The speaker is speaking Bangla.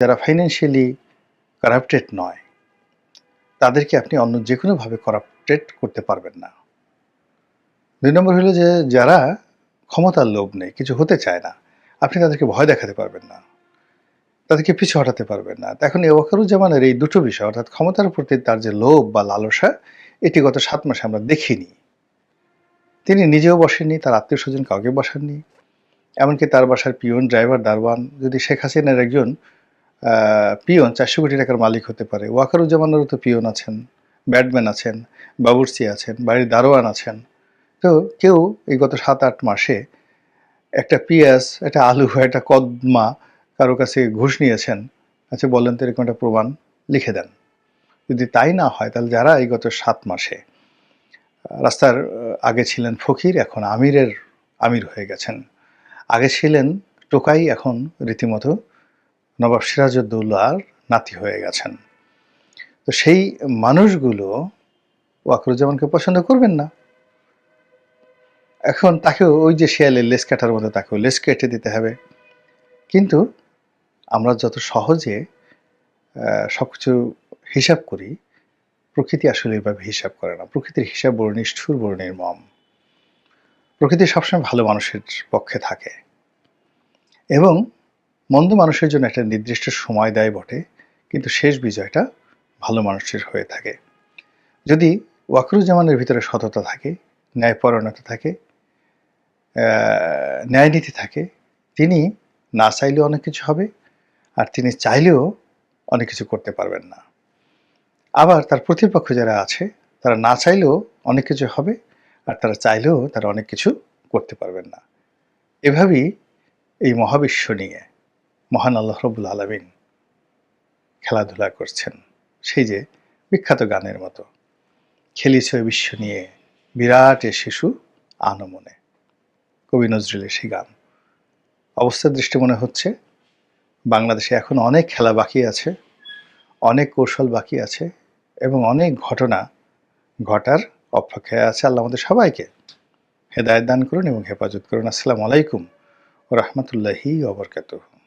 যারা ফাইন্যান্সিয়ালি কারাপ্টেড নয়, তাদেরকে আপনি অন্য যে কোনোভাবে করাপ্টেড করতে পারবেন না। দুই নম্বর হলো যে, যারা ক্ষমতার লোভ নেই, কিছু হতে চায় না, আপনি তাদেরকে ভয় দেখাতে পারবেন না। তাদেরকে পিছু হটাতে পারবেন না। এখন ওয়াকারুজ্জামানের এই দুটো বিষয়, অর্থাৎ ক্ষমতার প্রতি তার যে লোভ বা লালসা, এটি গত সাত মাসে আমরা দেখিনি। তিনি নিজেও বসেননি, তার আত্মীয় স্বজন কাউকে বসাননি। এমনকি তার বাসার পিয়ন ড্রাইভার দারওয়ান যদি শেখ হাসিনার একজন পিয়ন, চারশো কোটি টাকার মালিক হতে পারে। ওয়াকারুজ্জামানেরও তো পিয়ন আছেন ব্যাটম্যান আছেন, বাবুর্চি আছেন, বাড়ির দারোয়ান আছেন। তো কেউ এই গত সাত আট মাসে একটা পেঁয়াজ, একটা আলু, একটা কদমা কারও কাছে ঘুষ নিয়েছেন আচ্ছা বলেন তো এরকম একটা প্রমাণ লিখে দেন। যদি তাই না হয়, তাহলে যারা এই গত সাত মাসে রাস্তার আগে ছিলেন ফকির, এখন আমিরের আমির হয়ে গেছেন। আগে ছিলেন টোকাই, এখন রীতিমতো নবাব সিরাজউদ্দৌলার নাতি হয়ে গেছেন। তো সেই মানুষগুলো ওয়াকরুজ্জামানকে পছন্দ করবেন না। এখন তাকেও ওই যে শিয়ালের লেস কাটার মতো তাকেও লেস কেটে দিতে হবে। কিন্তু আমরা যত সহজে সব কিছু হিসাব করি, প্রকৃতি আসলে এভাবে হিসাব করে না। প্রকৃতির হিসাব বড় নিষ্ঠুর, বড় নির্মম। প্রকৃতি সবসময় ভালো মানুষের পক্ষে থাকে। এবং মন্দ মানুষের জন্য একটা নির্দিষ্ট সময় দেয় বটে, কিন্তু শেষ বিজয়টা ভালো মানুষের হয়ে থাকে। যদি ওয়াকরুজ্জামানের ভিতরে সততা থাকে, ন্যায়পরায়ণতা থাকে ন্যায়নীতি থাকে, তিনি না চাইলেও অনেক কিছু হবে, আর তিনি চাইলেও অনেক কিছু করতে পারবেন না। আবার তার প্রতিপক্ষ যারা আছে, তারা না চাইলেও অনেক কিছু হবে, আর তারা চাইলেও তারা অনেক কিছু করতে পারবেন না। এভাবেই এই মহাবিশ্ব নিয়ে মহান আল্লাহ রবুল আলমিন খেলাধুলা করছেন। সেই যে বিখ্যাত গানের মতো। খেলিছে বিশ্ব নিয়ে বিরাট এ শিশু আনমনে। কবি নজরুলের সেই গান। অবস্থার দৃষ্টি মনে হচ্ছে, বাংলাদেশে এখন অনেক খেলা বাকি আছে, অনেক কৌশল বাকি আছে এবং অনেক ঘটনা ঘটার অপেক্ষায় আছে আল্লাহ আমাদের সবাইকে। হেদায়ত দান করুন এবং হেফাজত করুন। আসসালামু আলাইকুম ও রহমতুল্লাহি ওবরকাতুহ